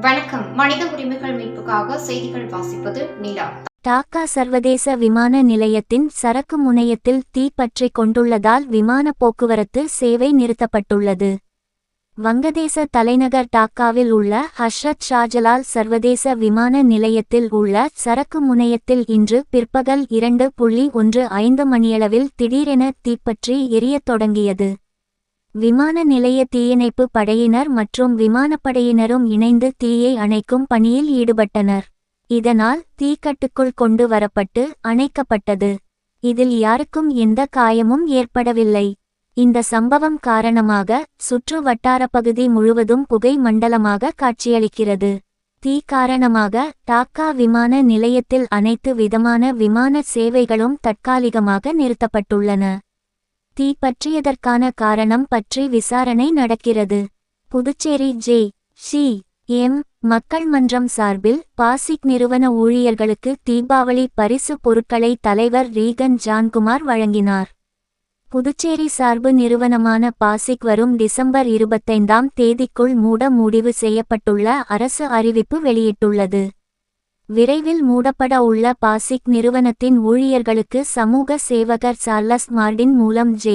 வணக்கம். மனித உரிமைகள் மீட்புக்காக செய்திகள் வாசிப்பது நிலா. டாக்கா சர்வதேச விமான நிலையத்தின் சரக்கு முனையத்தில் தீ கொண்டுள்ளதால் விமான போக்குவரத்து சேவை நிறுத்தப்பட்டுள்ளது. வங்கதேச தலைநகர் டாக்காவில் உள்ள ஹஷ்ரத் ஷாஜலால் சர்வதேச விமான நிலையத்தில் உள்ள சரக்கு முனையத்தில் இன்று பிற்பகல் இரண்டு புள்ளி ஒன்று ஐந்து மணியளவில் திடீரென தீப்பற்றி எரியத் தொடங்கியது. விமான நிலைய தீயணைப்பு படையினர் மற்றும் விமானப்படையினரும் இணைந்து தீயை அணைக்கும் பணியில் ஈடுபட்டனர். இதனால் தீக்கட்டுக்குள் கொண்டு வரப்பட்டு அணைக்கப்பட்டது. இதில் யாருக்கும் எந்த காயமும் ஏற்படவில்லை. இந்த சம்பவம் காரணமாக சுற்று வட்டாரப் பகுதி முழுவதும் புகை மண்டலமாக காட்சியளிக்கிறது. தீ காரணமாக டாக்கா விமான நிலையத்தில் அனைத்து விதமான விமான சேவைகளும் தற்காலிகமாக நிறுத்தப்பட்டுள்ளன. தீ பற்றியதற்கான காரணம் பற்றி விசாரணை நடக்கிறது. புதுச்சேரி ஜே. சி. எம். மக்கள் மன்றம் சார்பில் பாசிக் நிறுவன ஊழியர்களுக்கு தீபாவளி பரிசு பொருட்களை தலைவர் ரீகன் ஜான்குமார் வழங்கினார். புதுச்சேரி சார்பு நிறுவனமான பாசிக் வரும் டிசம்பர் இருபத்தைந்தாம் தேதிக்குள் மூட முடிவு செய்யப்பட்டுள்ள அரசு அறிவிப்பு வெளியிட்டுள்ளது. விரைவில் மூடப்பட உள்ள பாசிக் நிறுவனத்தின் ஊழியர்களுக்கு சமூக சேவகர் சார்லஸ் மார்டின் மூலம் ஜே.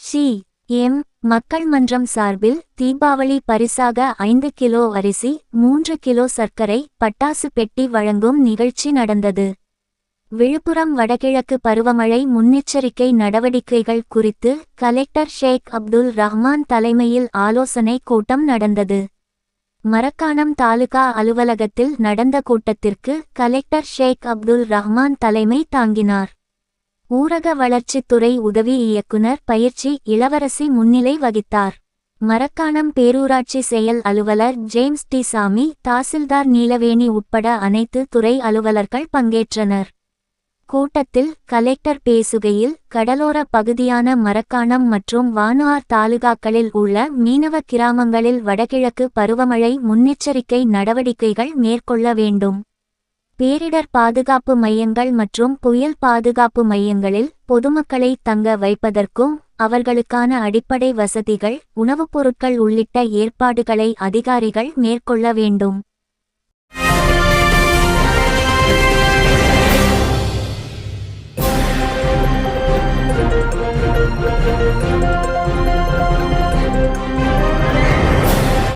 C M. மக்கள் மன்றம் சார்பில் தீபாவளி பரிசாக ஐந்து கிலோ அரிசி மூன்று கிலோ சர்க்கரை பட்டாசு பெட்டி வழங்கும் நிகழ்ச்சி நடந்தது. விழுப்புரம் வடகிழக்கு பருவமழை முன்னெச்சரிக்கை நடவடிக்கைகள் குறித்து கலெக்டர் ஷேக் அப்துல் ரஹ்மான் தலைமையில் ஆலோசனை கூட்டம் நடந்தது. மரக்காணம் தாலுகா அலுவலகத்தில் நடந்த கூட்டத்திற்கு கலெக்டர் ஷேக் அப்துல் ரஹ்மான் தலைமை தாங்கினார். ஊரக வளர்ச்சித்துறை உதவி இயக்குனர் பயிற்சி இளவரசி முன்னிலை வகித்தார். மரக்காணம் பேரூராட்சி செயல் அலுவலர் ஜேம்ஸ் டி சாமி தாசில்தார் நீலவேணி உட்பட அனைத்து துறை அலுவலர்கள் பங்கேற்றனர். கூட்டத்தில் கலெக்டர் பேசுகையில் கடலோர பகுதியான மரக்காணம் மற்றும் வானுஆர் தாலுகாக்களில் உள்ள மீனவ கிராமங்களில் வடகிழக்கு பருவமழை முன்னெச்சரிக்கை நடவடிக்கைகள் மேற்கொள்ள வேண்டும். பேரிடர் பாதுகாப்பு மையங்கள் மற்றும் புயல் பாதுகாப்பு மையங்களில் பொதுமக்களை தங்க வைப்பதற்கும் அவர்களுக்கான அடிப்படை வசதிகள் உணவுப் பொருட்கள் உள்ளிட்ட ஏற்பாடுகளை அதிகாரிகள் மேற்கொள்ள வேண்டும்.